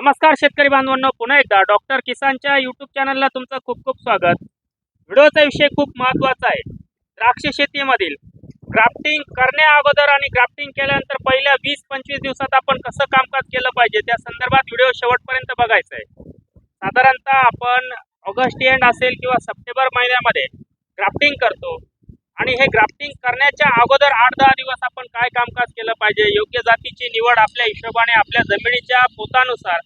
नमस्कार शेतकरी बांधवांनो पुन्हा एकदा डॉक्टर किसानच्या युट्यूब चॅनलला तुमचं खूप खूप स्वागत. व्हिडिओचा विषय खूप महत्त्वाचा आहे. द्राक्ष शेतीमधील ग्राफ्टिंग करण्या अगोदर आणि ग्राफ्टिंग केल्यानंतर पहिल्या वीस पंचवीस दिवसात आपण कसं कामकाज केलं पाहिजे त्या संदर्भात व्हिडिओ शेवटपर्यंत बघायचा आहे. साधारणतः आपण ऑगस्ट एंड असेल किंवा सप्टेंबर महिन्यामध्ये ग्राफ्टिंग करतो. आणि हे ग्राफ्टिंग करण्याच्या अगोदर आठ दहा दिवस आपण काय कामकाज केलं पाहिजे योग्य जातीची निवड आपल्या हिशोबाने आपल्या जमिनीच्या पोतानुसार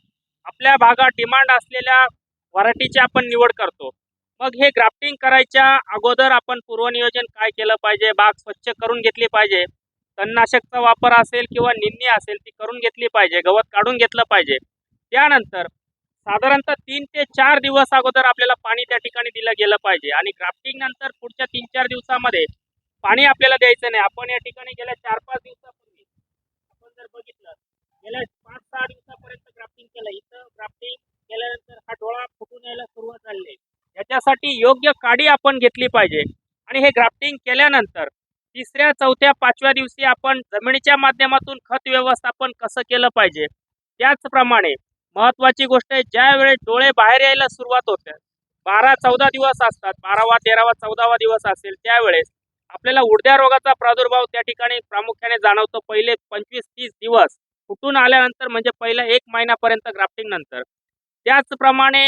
आपल्या भागात डिमांड असलेल्या व्हरायटीची आपण निवड करतो. मग हे ग्राफ्टिंग करायच्या अगोदर आपण पूर्वनियोजन काय केलं पाहिजे? बाग स्वच्छ करून घेतली पाहिजे. तणनाशकचा वापर असेल किंवा निन्नी असेल ती करून घेतली पाहिजे. गवत काढून घेतलं पाहिजे. त्यानंतर साधारणतः तीन ते चार दिवस अगोदर आपल्याला पाणी त्या ठिकाणी दिलं गेलं पाहिजे. आणि ग्राफ्टिंग नंतर पुढच्या तीन चार दिवसामध्ये पाणी आपल्याला द्यायचं नाही. आपण या ठिकाणी गेल्या चार पाच दिवसापूर्वी आपण जर बघितलं गेल्या पाच सहा दिवसापर्यंत ग्राफ्टिंग केलं. इथं ग्राफ्टिंग केल्यानंतर हा डोळा फुटून यायला सुरुवात झाली आहे. याच्यासाठी योग्य काडी आपण घेतली पाहिजे. आणि हे ग्राफ्टिंग केल्यानंतर तिसऱ्या चौथ्या पाचव्या दिवशी आपण जमिनीच्या माध्यमातून खत व्यवस्थापन कसं केलं पाहिजे? त्याचप्रमाणे महत्वाची गोष्ट आहे ज्यावेळेस डोळे बाहेर यायला सुरुवात होते बारा चौदा दिवस असतात बारावा तेरावा चौदावा दिवस असेल त्यावेळेस आपल्याला उडद्या रोगाचा प्रादुर्भाव त्या ठिकाणी प्रामुख्याने जाणवतो. पहिले पंचवीस तीस दिवस फुटून आल्यानंतर म्हणजे पहिल्या एक महिन्यापर्यंत ग्राफ्टिंग नंतर. त्याचप्रमाणे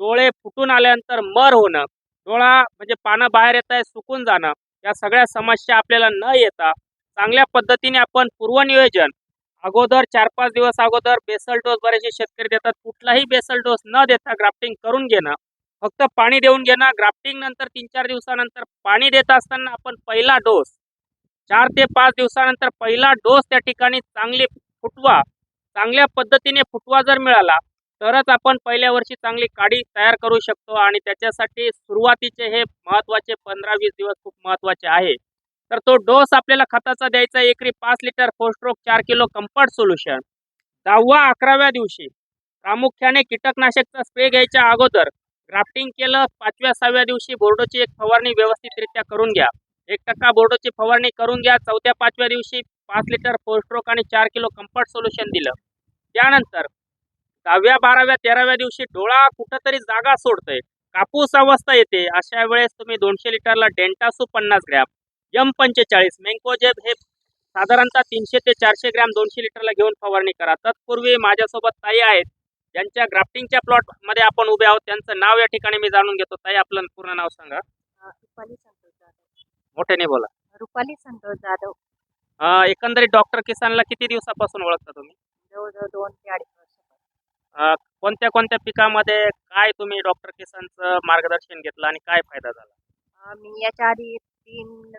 डोळे फुटून आल्यानंतर मर होणं डोळा म्हणजे पानं बाहेर येत आहे सुकून जाणं या सगळ्या समस्या आपल्याला न येता चांगल्या पद्धतीने आपण पूर्वनियोजन अगोदर चार पाच दिवस अगोदर बेसल डोस बरेचसे शेतकरी देतात कुठलाही बेसल डोस न देता ग्राफ्टिंग करून घेणं फक्त पाणी देऊन घेणं ग्राफ्टिंग नंतर तीन चार दिवसानंतर पाणी देत असताना आपण पहिला डोस चार ते पाच दिवसानंतर पहिला डोस त्या ठिकाणी चांगली फुटवा. चांगल्या पद्धतीने फुटवा जर मिळाला तरच आपण पहिल्या वर्षी चांगली काडी तयार करू शकतो आणि त्याच्यासाठी सुरुवातीचे हे महत्त्वाचे पंधरा वीस दिवस खूप महत्त्वाचे आहे. तर तो डोस आपल्याला खताचा द्यायचा एकरी पाच लिटर फोस्ट्रोक चार किलो कम्फर्ट सोल्युशन. दहावा अकराव्या दिवशी प्रामुख्याने कीटकनाशकचा स्प्रे घ्यायच्या अगोदर ग्राफ्टिंग केलं पाचव्या सहाव्या दिवशी बोर्डोची एक फवारणी व्यवस्थितरित्या करून घ्या. एक टक्का बोर्डोची फवारणी करून घ्या चौथ्या पाचव्या दिवशी पाच लिटर फोस्ट्रोक आणि चार किलो कम्फर्ट सोल्युशन दिलं. त्यानंतर दहाव्या बाराव्या तेराव्या दिवशी डोळा कुठंतरी जागा सोडतोय. कापूस अवस्था येते. अशा वेळेस तुम्ही दोनशे लिटरला डेंटासू पन्नास ग्रॅम एम पंचेचाळीस मेंकोजेब हे साधारणतः तीनशे ते चारशे ग्रॅम दोनशे लिटरला घेऊन फवारणी करा. तत्पूर्वी माझ्यासोबत ताई आहेत. ज्यांच्या ग्राफ्टिंगच्या प्लॉटमध्ये आपण उभे आहोत. त्यांचं नाव या ठिकाणी मी जाणून घेतो. ताई आपलं पूर्ण नाव सांगा. रुपाली संतोष जाधव. मोठ्याने बोला. रुपाली संतोष जाधव. एकंदरीत डॉक्टर किसानला किती दिवसापासून ओळखता तुम्ही? जवळजवळ दोन ते अडीच अं, कोणत्या कोणत्या पिकामध्ये काय तुम्ही डॉक्टर किसानचं मार्गदर्शन घेतलं आणि काय फायदा झाला? मी याच्या आधी तीन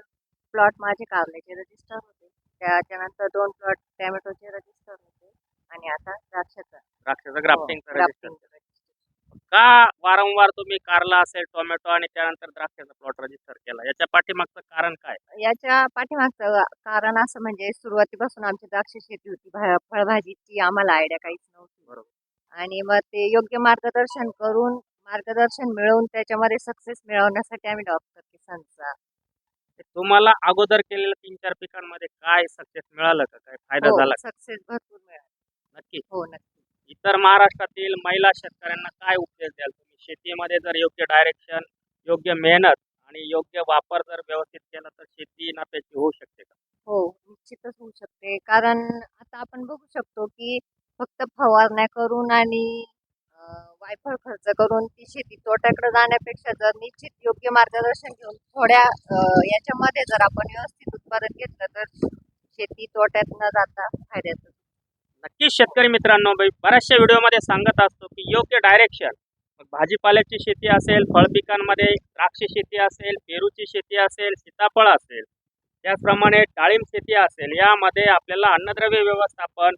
प्लॉट माझे कारल्याचे रजिस्टर होते. त्याच्यानंतर दोन प्लॉट टॅमॅटोचे रजिस्टर होते आणि आता द्राक्षाचा. द्राक्षाचं ग्राफ्टिंगचं register. का वारंवार तुम्ही कारला असेल टोमॅटो आणि त्यानंतर द्राक्षाचा प्लॉट रजिस्टर केला? याच्या पाठीमागचं कारण काय? याच्या पाठीमागचं कारण असं म्हणजे सुरुवातीपासून आमची द्राक्ष शेती होती. भा- फळभाजीची आम्हाला आयडिया काहीच नव्हती. बरोबर. आणि मग ते योग्य मार्गदर्शन करून मार्गदर्शन मिळवून त्याच्यामध्ये सक्सेस मिळवण्यासाठी आम्ही डॉक्टर किसानचा. तुम्हाला अगोदर केलेल्या तीन चार पिकांमध्ये काय सक्सेस मिळालं का? काय फायदा झाला का? सक्सेस भरपूर मिळाला. नक्की. हो नक्की. तर महाराष्ट्रातील महिला शेतकऱ्यांना काय उपदेश द्याल तुम्ही? शेतीमध्ये जर योग्य डायरेक्शन योग्य मेहनत आणि योग्य वापर जर व्यवस्थित केला तर शेती नफ्याची होऊ शकते का? हो निश्चितच होऊ शकते. कारण आता आपण बघू शकतो की फक्त फवारण्या करून आणि वायफळ खर्च करून ती शेती तोट्याकडे जाण्यापेक्षा जर निश्चित योग्य मार्गदर्शन घेऊन थोड्या याच्यामध्ये जर आपण व्यवस्थित उत्पादन घेतलं तर शेती तोट्यात न जाता फायद्याचं. नक्कीच शेतकरी मित्रांनो बाई बऱ्याचशा व्हिडिओमध्ये सांगत असतो की योग्य डायरेक्शन भाजीपाल्याची शेती असेल फळ पिकांमध्ये द्राक्ष शेती असेल पेरूची शेती असेल सीताफळ असेल त्याचप्रमाणे डाळिंब शेती असेल यामध्ये आपल्याला अन्नद्रव्य व्यवस्थापन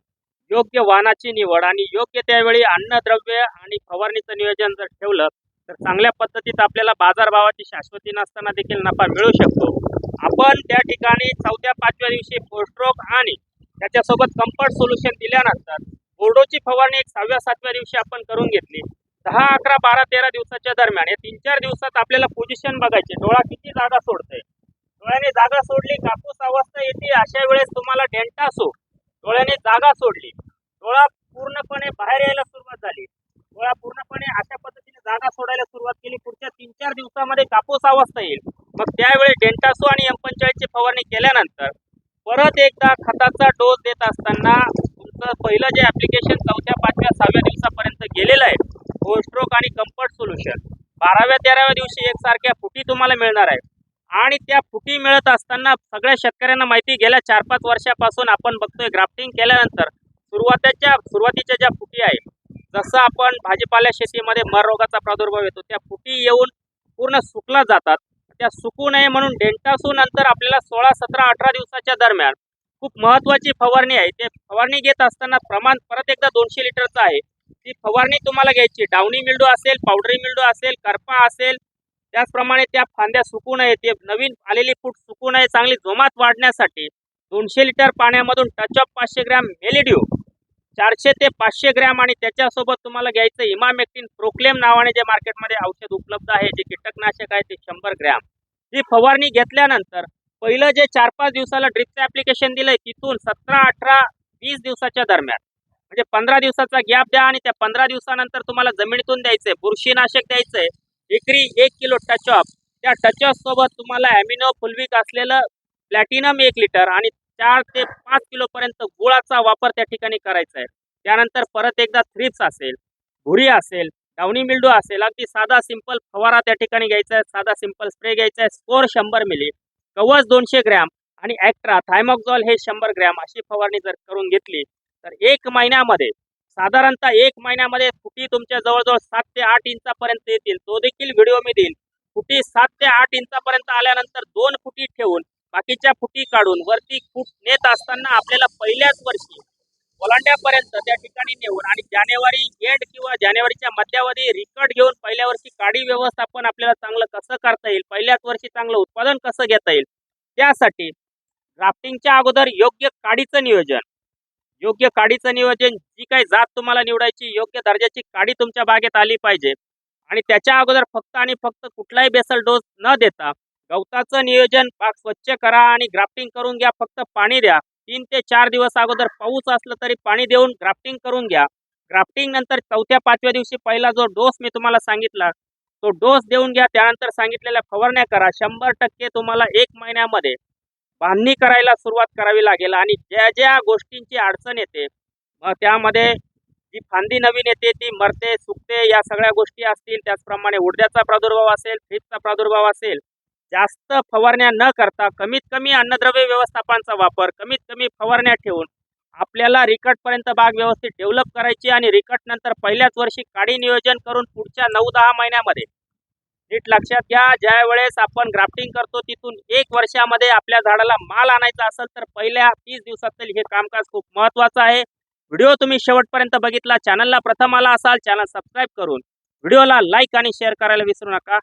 योग्य वाहनाची निवड आणि योग्य त्यावेळी अन्नद्रव्य आणि फवारणीचं नियोजन जर ठेवलं तर चांगल्या पद्धतीत आपल्याला बाजारभावाची शाश्वती नसताना देखील नफा मिळू शकतो. आपण त्या ठिकाणी चौथ्या पाचव्या दिवशी पोस्ट्रोक आणि त्याच्यासोबत कम्फर्ट सोल्युशन दिल्यानंतर बोर्डोची फवारणी एक सहाव्या सातव्या दिवशी आपण करून घेतली. दहा अकरा बारा तेरा दिवसाच्या दरम्यान या तीन चार दिवसात आपल्याला पोझिशन बघायचे. डोळा किती जागा सोडतोय? डोळ्याने जागा सोडली कापूस अवस्था येते अशा वेळेस तुम्हाला डेंटा असो डोळ्याने जागा सोडली. डोळा पूर्णपणे बाहेर यायला सुरुवात झाली. डोळा पूर्णपणे अशा पद्धतीने जागा सोडायला सुरुवात केली. पुढच्या तीन चार दिवसामध्ये कापूस अवस्था येईल. मग त्यावेळी डेंटासो आणि एम पंचेचाळीसची फवारणी केल्यानंतर परत एकदा खताचा डोस देत असताना तुमचं पहिलं जे ऍप्लिकेशन चौथ्या पाचव्या सहाव्या दिवसापर्यंत गेलेलं आहे गोस्ट्रोक आणि कम्फर्ट सोल्युशन बाराव्या तेराव्या दिवशी एकसारख्या फुटी तुम्हाला मिळणार आहे. आणि त्या फुटी मिळत असताना सगळ्या शेतकऱ्यांना माहिती गेल्या चार पाच वर्षापासून आपण बघतोय ग्राफ्टिंग केल्यानंतर सुरुवातीच्या सुरुवातीच्या ज्या फुटी आहे जसं आपण भाजीपाल्या शेतीमध्ये मर रोगाचा प्रादुर्भाव येतो त्या फुटी येऊन पूर्ण सुकला जातात. त्या सुकू नये म्हणून डेंटासू नंतर आपल्याला सोळा सतरा अठरा दिवसाच्या दरम्यान खूप महत्वाची फवारणी आहे. ते फवारणी घेत असताना प्रमाण परत एकदा दोनशे लिटरचं आहे. ती फवारणी तुम्हाला घ्यायची. डावणी मिल्डू असेल पावडरी मिल्डू असेल करपा असेल त्याचप्रमाणे त्या फांद्या सुकू नये. ते नवीन आलेली फूट सुकू नये. चांगली जोमात वाढण्यासाठी दोनशे लिटर पाण्यामधून टच ऑफ पाचशे ग्रॅम मेलिड्यू चारशे ते पाचशे ग्रॅम आणि त्याच्यासोबत तुम्हाला घ्यायचं इमामेक्टिन प्रोक्लेम नावाने जे मार्केटमध्ये औषध उपलब्ध आहे जे कीटकनाशक आहे ते शंभर ग्रॅम. ही फवारणी घेतल्यानंतर पहिलं जे चार पाच दिवसाला ड्रिपचं ॲप्लिकेशन दिलंय तिथून सतरा अठरा वीस दिवसाच्या दरम्यान. म्हणजे पंधरा दिवसाचा गॅप द्या आणि त्या पंधरा दिवसानंतर तुम्हाला जमिनीतून द्यायचंय बुरशीनाशक द्यायचंय एकरी एक किलो टच ऑफ त्या टच सोबत तुम्हाला ॲमिनो फुलविक असलेलं प्लॅटिनम एक लिटर आणि चार ते पाच किलोपर्यंत गुळाचा वापर त्या ठिकाणी करायचा आहे. त्यानंतर परत एकदा थ्रिप्स असेल भुरी असेल डावणी मिल्डू असेल अगदी साधा सिंपल फवारा त्या ठिकाणी घ्यायचा आहे साधा सिंपल स्प्रे घ्यायचा आहे स्कोर शंभर मिली कवच दोनशे ग्रॅम आणि ॲक्ट्रा थायमॉक्झॉल हे शंभर ग्रॅम अशी फवारणी जर करून घेतली तर एक महिन्यामध्ये साधारणतः एक महिन्यामध्ये फुटी तुमच्या जवळजवळ सात ते आठ इंचापर्यंत येतील. तो देखील व्हिडिओ मी देईल फुटी सात ते आठ इंचापर्यंत आल्यानंतर दोन फुटी ठेवून बाकीच्या फुटी काढून वरती फूट नेत असताना आपल्याला पहिल्याच वर्षी ओलांड्यापर्यंत त्या ठिकाणी नेऊन आणि जानेवारी एंड किंवा जानेवारीच्या मध्यावधी रिकॉर्ड घेऊन पहिल्या वर्षी काडी व्यवस्थापन आपल्याला चांगलं कसं करता येईल पहिल्याच वर्षी चांगलं उत्पादन कसं घेता येईल त्यासाठी ग्राफ्टिंगच्या अगोदर योग्य काडीचं नियोजन. योग्य काडीचं नियोजन जी काही जात तुम्हाला निवडायची योग्य दर्जाची काडी तुमच्या बागेत आली पाहिजे. आणि त्याच्या अगोदर फक्त आणि फक्त कुठलाही बेसल डोस न देता गवताचं नियोजन बाग स्वच्छ करा आणि ग्राफ्टिंग करून घ्या. फक्त पाणी द्या. तीन ते चार दिवस अगोदर पाऊस असलं तरी पाणी देऊन ग्राफ्टिंग करून घ्या. ग्राफ्टिंग नंतर चौथ्या पाचव्या दिवशी पहिला जो डोस मी तुम्हाला सांगितला तो डोस देऊन घ्या. त्यानंतर सांगितलेल्या फवारण्या करा. शंभर टक्के तुम्हाला एक महिन्यामध्ये बांधणी करायला सुरुवात करावी लागेल आणि ज्या ज्या गोष्टींची अडचण येते मग त्यामध्ये जी फांदी नवीन येते ती मरते सुकते या सगळ्या गोष्टी असतील. त्याचप्रमाणे उडद्याचा प्रादुर्भाव असेल फ्रीजचा प्रादुर्भाव असेल जास्त फवारण्या न करता कमीत कमी अन्नद्रव्य व्यवस्थापनाचा वापर कमीत कमी फवारण्या ठेवून आपल्याला रिकटपर्यंत बाग व्यवस्थित डेव्हलप करायची आणि रिकट नंतर पहिल्याच वर्षी काडी नियोजन करून पुढच्या नऊ दहा महिन्यामध्ये. नीट लक्षात घ्या ज्या वेळेस आपण ग्राफ्टिंग करतो तिथून एक वर्षामध्ये आपल्या झाडाला माल आणायचा असेल तर पहिल्या तीस दिवसातील हे कामकाज खूप महत्त्वाचं आहे. व्हिडिओ तुम्ही शेवटपर्यंत बघितला चॅनलला प्रथम आला असाल चॅनल सबस्क्राईब करून व्हिडिओला लाईक आणि शेअर करायला विसरू नका.